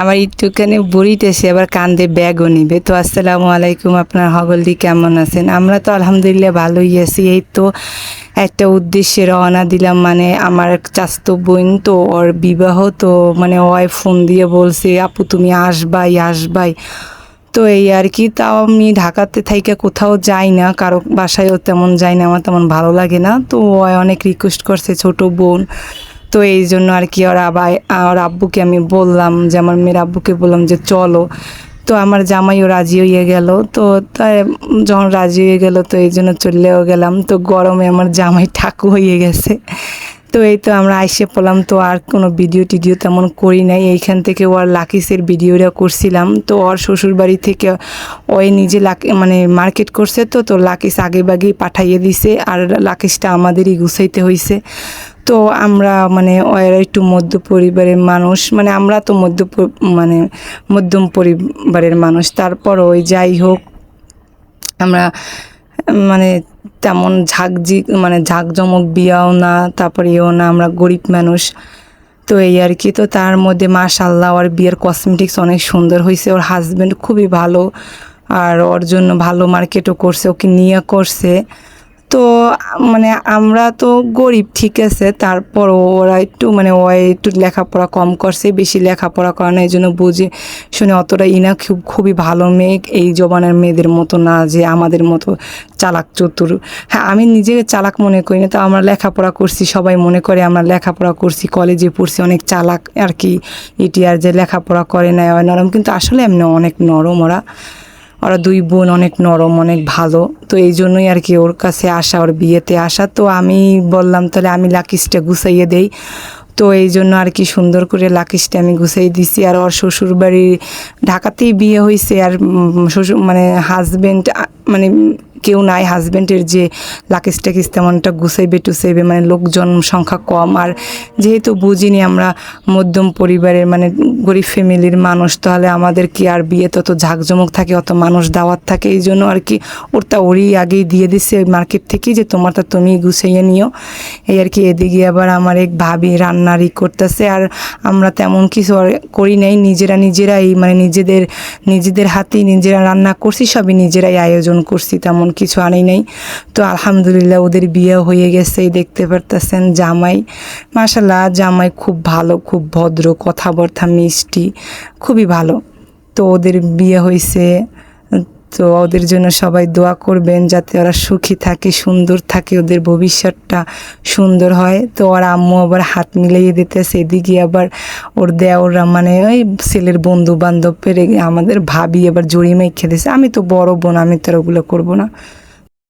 আমার একটুখানি বুড়িটা সে আবার কান্দে, ব্যাগও নিবে। তো আসসালামু আলাইকুম, আপনার হগলদি কেমন আছেন? আমরা তো আলহামদুলিল্লাহ ভালোই আছি। এই তো একটা উদ্দেশ্যে রওনা দিলাম মানে আমার চাস্তো বোন তো, ওর বিবাহ তো মানে ওই ফোন দিয়ে বলছে, আপু, তুমি আসবাই আসবাই। তো এই আর কি, তাও আমি ঢাকাতে থাইকা কোথাও যাই না, কারও বাসায়ও তেমন যাই না, আমার তেমন ভালো লাগে না। তো অনেক রিকোয়েস্ট করছে ছোট বোন। তো এই জন্য আর কি ওর আবাই ওর আব্বুকে আমি বললাম যে, আমার মেয়ের আব্বুকে বললাম যে, চলো। তো আমার জামাইও রাজি হয়ে গেল। তো তাই যখন রাজি হয়ে গেল, তো এই জন্য চললেও গেলাম। তো গরমে আমার জামাই ঠাকু হয়ে গেছে। তো এই তো আমরা আইসে পড়লাম, তো আর কোনো ভিডিও টিডিও তেমন করি নাই। এইখান থেকে ওর লাকিসের ভিডিওটা করছিলাম। তো ওর শ্বশুর বাড়ি থেকে ওই নিজে লাকি মানে মার্কেট করছে তো তো লাকিস আগে বাগেই পাঠাইয়ে দিছে আর লাকিসটা আমাদেরই গুছাইতে হয়েছে তো আমরা মানে ওরা একটু মধ্য পরিবারের মানুষ মানে আমরা তো মধ্য মানে মধ্যম পরিবারের মানুষ। তারপর ওই যাই হোক, আমরা মানে তেমন ঝাঁকঝি মানে ঝাঁকজমক বিয়াও না, তারপরে ইয়েও না, আমরা গরিব মানুষ। তো এই আর কি, তো তার মধ্যে মাশাল্লাহ ওর বিয়ের কসমেটিক্স অনেক সুন্দর হয়েছে ওর হাজব্যান্ড খুবই ভালো, আর ওর জন্য ভালো মার্কেটও করছে, ওকে নিয়ে করছে। তো মানে আমরা তো গরিব, ঠিক আছে। তারপর ওরা একটু মানে ও একটু লেখাপড়া কম করছে, বেশি লেখাপড়া করে না এই জন্য বুঝে, শুনে অতটা ইনা খুব, খুবই ভালো মেয়ে, এই জবানের মেয়েদের মতো না যে আমাদের মতো চালাক চতুর। হ্যাঁ আমি নিজেকে চালাক মনে করি না, তো আমরা লেখাপড়া করছি, সবাই মনে করে আমরা লেখাপড়া করছি, কলেজে পড়ছি, অনেক চালাক আর কি ইটি আর যে লেখাপড়া করে না নরম, কিন্তু আসলে এমনি অনেক নরম ওরা। ওরা দুই বোন অনেক নরম, অনেক ভালো। তো এই জন্যই আর কি ওর কাছে আসা, ওর বিয়েতে আসা। তো আমি বললাম, তাহলে আমি লাকিসটা গুছাইয়ে দেই। তো এই জন্য আর কি সুন্দর করে লাকিসটা আমি গুছাই দিছি। আর ওর শ্বশুর বাড়ি ঢাকাতেই বিয়ে হয়েছে আর শ্বশুর মানে হাজব্যান্ড মানে কেউ নাই হাজব্যান্ডের যে লাকিস টাকিস তেমনটা গুছাইবে টুসাইবে মানে লোকজন সংখ্যা কম। আর যেহেতু বুঝিনি আমরা মধ্যম পরিবারের মানে গরিব ফ্যামিলির মানুষ, তাহলে আমাদের কি আর বিয়ে তত ঝাঁকজমক থাকে, অত মানুষ দাওয়াত থাকে? এই জন্য আর কি ওরটা ওরই আগেই দিয়ে দিছে মার্কেট থেকেই যে তোমারটা তুমি গুছাইয়ে নিও। এই আর কি এদিকে আবার আমার এক ভাবি রান্নারই করতেছে, আর আমরা তেমন কিছু আর করি নাই। নিজেরা নিজেরাই মানে নিজেদের নিজেদের হাতেই নিজেরা রান্না করছি, সবই নিজেরাই আয়োজন করছি তেমন কিছু আনি নাই। তো আলহামদুলিল্লাহ ওদের বিয়ে হয়ে গেছে দেখতে পারতেছেন জামাই। মাসাল্লাহ জামাই খুব ভালো, খুব ভদ্র, কথাবার্তা মিষ্টি, খুবই ভালো। তো ওদের বিয়ে হয়েছে তো ওদের জন্য সবাই দোয়া করবেন যাতে ওরা সুখী থাকে, সুন্দর থাকে, ওদের ভবিষ্যৎটা সুন্দর হয়। তো ওর আম্মু আবার হাত মিলিয়ে দিতেছে, এদিকে আবার ওর দেওররা মানে ওই ছেলের বন্ধু বান্ধব পেরে আমাদের ভাবি আবার জড়িমাই খেয়ে দিয়েছে। আমি তো বড় বোন, আমি তো ওগুলো করব না।